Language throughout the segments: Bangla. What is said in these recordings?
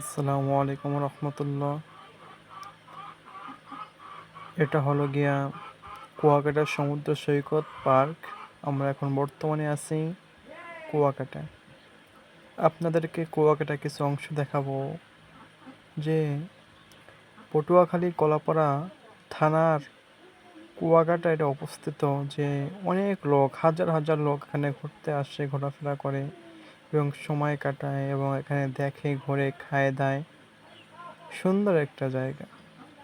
আসসালামু আলাইকুম রহমতুল্লাহ। এটা হলো গিয়া কুয়াকাটা সমুদ্র সৈকত পার্ক। আমরা এখন বর্তমানে আছি কুয়াকাটা। আপনাদেরকে কুয়াকাটা কিছু অংশ দেখাবো। যে পটুয়াখালী কলাপাড়া থানার কুয়াকাটা এটা অবস্থিত যে অনেক লোক, হাজার হাজার লোক এখানে ঘুরতে আসে, ঘোরাফেরা করে। এবং সময় কাটায় এবং এখানে দেখে, ঘুরে, খায়, দায়। সুন্দর একটা জায়গা।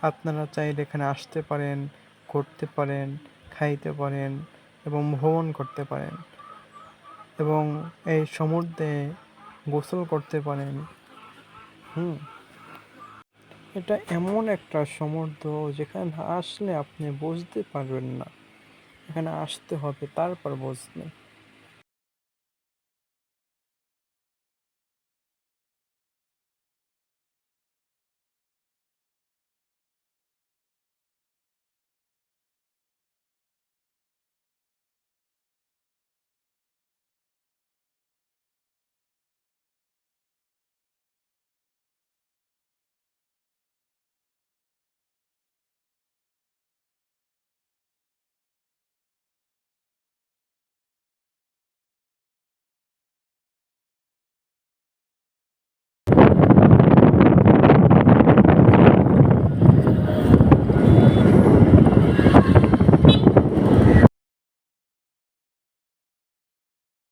আপনারা চাইলে এখানে আসতে পারেন, ঘুরতে পারেন, খাইতে পারেন এবং ভ্রমণ করতে পারেন এবং এই সমুদ্রে গোসল করতে পারেন। হুম। এটা এমন একটা সমুদ্র যেখানে আসলে আপনি বুঝতে পারবেন না। এখানে আসতে হবে, তারপর বুঝবেন।